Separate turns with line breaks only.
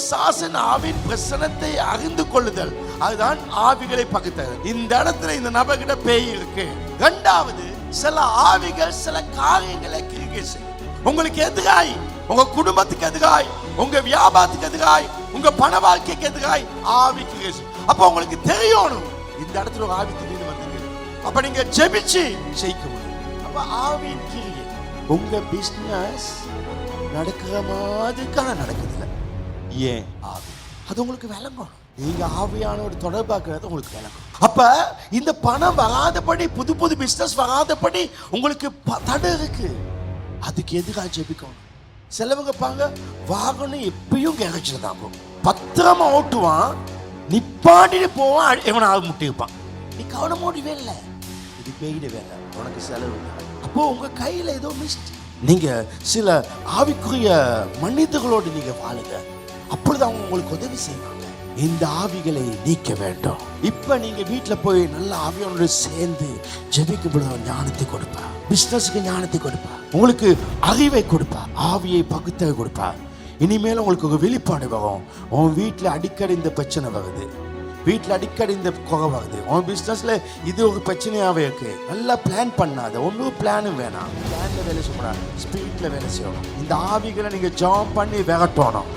பிசாசன் ஆவின் பிரசனத்தை அறிந்து கொள்ளுதல். அதுதான் ஆவிகளை பகுத்தது இந்த இடத்துல இந்த நபர்கிட்ட பேய் இருக்கு. ரெண்டாவது சில ஆவிகள் சில காரியங்களை கிரிக்கை செய்யும். உங்களுக்கு எதுகாய் உங்க குடும்பத்துக்கு எதுகாய் உங்க வியாபாரத்துக்கு எதுகாய் உங்க பண வாழ்க்கைக்கு எதுகாய் ஆவி கிரிக்கை அப்ப உங்களுக்கு தெரியணும் இந்த இடத்துல ஒரு ஆவி திடீர்னு வந்தீங்க அப்ப நீங்க ஜெபிச்சு ஜெயிக்க முடியும். அப்ப ஆவியின் கிரியை உங்க பிசினஸ் நடக்கிற மாதிரிக்கான நடக்குதுல்ல ஏன்? ஆவி. அது உங்களுக்கு விளங்கும். நீங்க ஆவியானோட தொடர்பாக்குறது உங்களுக்கு விளங்கும். அப்ப இந்த பணம் வராதபடி புது புது பிசினஸ் வராதபடி உங்களுக்கு ப- தடை இருக்கு. அதுக்கு எதுக்காக ஜெபிக்கணும்? சிலவங்க பாங்க வாகனம் எப்பயும் கிடைச்சிருந்தாங்க பத்திரமா ஓட்டுவான் நிப்பாட்டிட்டு போவான் எவனை இவனை ஆள் நீ கவனம் ஓடிவே இல்லை. இது பெய்டு வேலை. உனக்கு செலவு அப்போ உங்க கையில ஏதோ மிஸ்ட் நீங்க சில ஆவிக்குரிய மனிதர்களோடு நீங்க வாழுங்க. அப்பொழுது அவங்க உங்களுக்கு உதவி செய்வாங்க. இந்த ஆவிகளை நீக்க வேண்டும். இப்ப நீங்க வீட்ல போய் நல்ல ஆவியோடு சேர்ந்து ஜெபிக்கும் பொழுது ஞானத்தை கொடுப்பா பிசினஸ்க்கு ஞானத்தை கொடுப்பா உங்களுக்கு அறிவை கொடுப்பா ஆவியை பகுத்தவை கொடுப்பா இனிமேல் உங்களுக்கு ஒரு வெளிப்பாடு வரும். உன் வீட்டில் அடிக்கடி இந்த பிரச்சனை வருது. வீட்டில் அடிக்கடி இந்த குறை வருது. உன் பிஸ்னஸில் இது ஒரு பிரச்சனையாகவே இருக்கு. நல்லா பிளான் பண்ணாத. ஒன்றும் பிளானும் வேணாம். பிளானில் வேலை செய்யக்கூடாது. ஸ்பீட்டில் வேலை செய்யணும். இந்த ஆவிகளை நீங்கள் ஜாம் பண்ணி விரட்டணும்.